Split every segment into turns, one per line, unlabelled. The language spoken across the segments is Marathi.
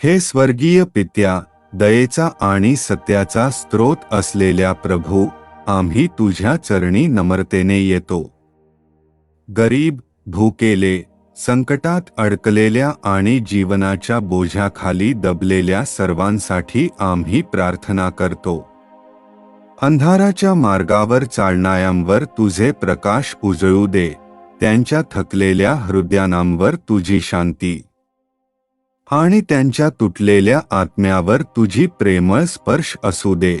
हे स्वर्गीय पित्या दयेचा आणि सत्याचा स्रोत असलेल्या प्रभू आम्ही तुझ्या चरणी नम्रतेने येतो. गरीब भूकेले संकटात अडकलेल्या आणि जीवनाच्या बोझ्याखाली दबलेल्या सर्वांसाठी आम्ही प्रार्थना करतो. अंधाराच्या मार्गावर चालणाऱ्यांवर तुझे प्रकाश उजळू दे त्यांच्या थकलेल्या हृदयांवर तुझी शांती. आणि त्यांच्या तुटलेल्या आत्म्यावर तुझी प्रेमळ स्पर्श असू दे.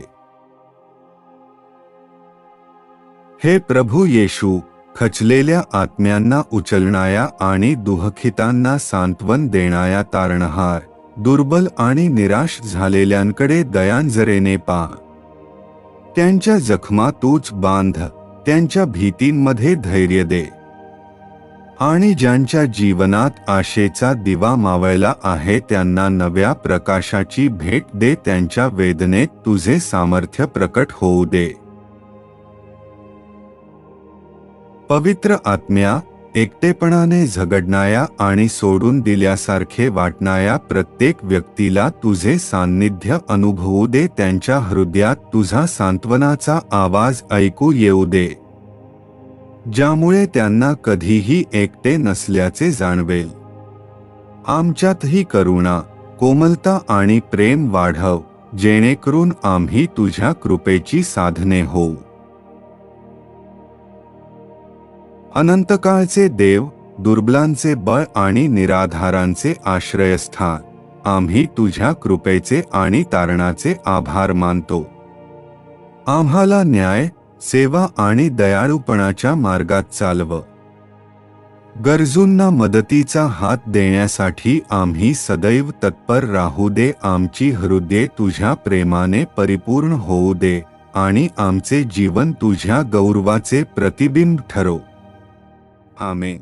हे प्रभू येशू खचलेल्या आत्म्यांना उचलणाया आणि दुःखितांना सांत्वन देणाया तारणहार दुर्बल आणि निराश झालेल्यांकडे दयांजरेने पा. त्यांच्या जखमा तूच बांध त्यांच्या भीतींमध्ये धैर्य दे. आणि ज्यांच्या जीवनात आशेचा दिवा मावळला आहे त्यांना नव्या प्रकाशाची भेट दे त्यांच्या वेदनेत तुझे सामर्थ्य प्रकट होऊ दे. पवित्र आत्म्या एकटेपणाने झगडणाया आणि सोडून दिल्यासारखे वाटणाया प्रत्येक व्यक्तीला तुझे सान्निध्य अनुभवू दे त्यांच्या हृदयात तुझा सांत्वनाचा आवाज ऐकू येऊ दे. ज्यामुळे त्यांना कधीही एकटे नसल्याचे जाणवेल. आमच्यातही करुणा कोमलता आणि प्रेम वाढव जेणेकरून आम्ही तुझ्या कृपेची साधने होऊ. अनंतकाळचे देव दुर्बलांचे बळ आणि निराधारांचे आश्रयस्थान आम्ही तुझ्या कृपेचे आणि तारणाचे आभार मानतो. आम्हाला न्याय सेवा आणि दयाळूपणाच्या मार्गात चालव. गरजूंना मदतीचा हात देण्यासाठी आम्ही सदैव तत्पर राहू दे आमची हृदये तुझ्या प्रेमाने परिपूर्ण होऊ दे आणि आमचे जीवन तुझ्या गौरवाचे प्रतिबिंब ठरो. आमेन.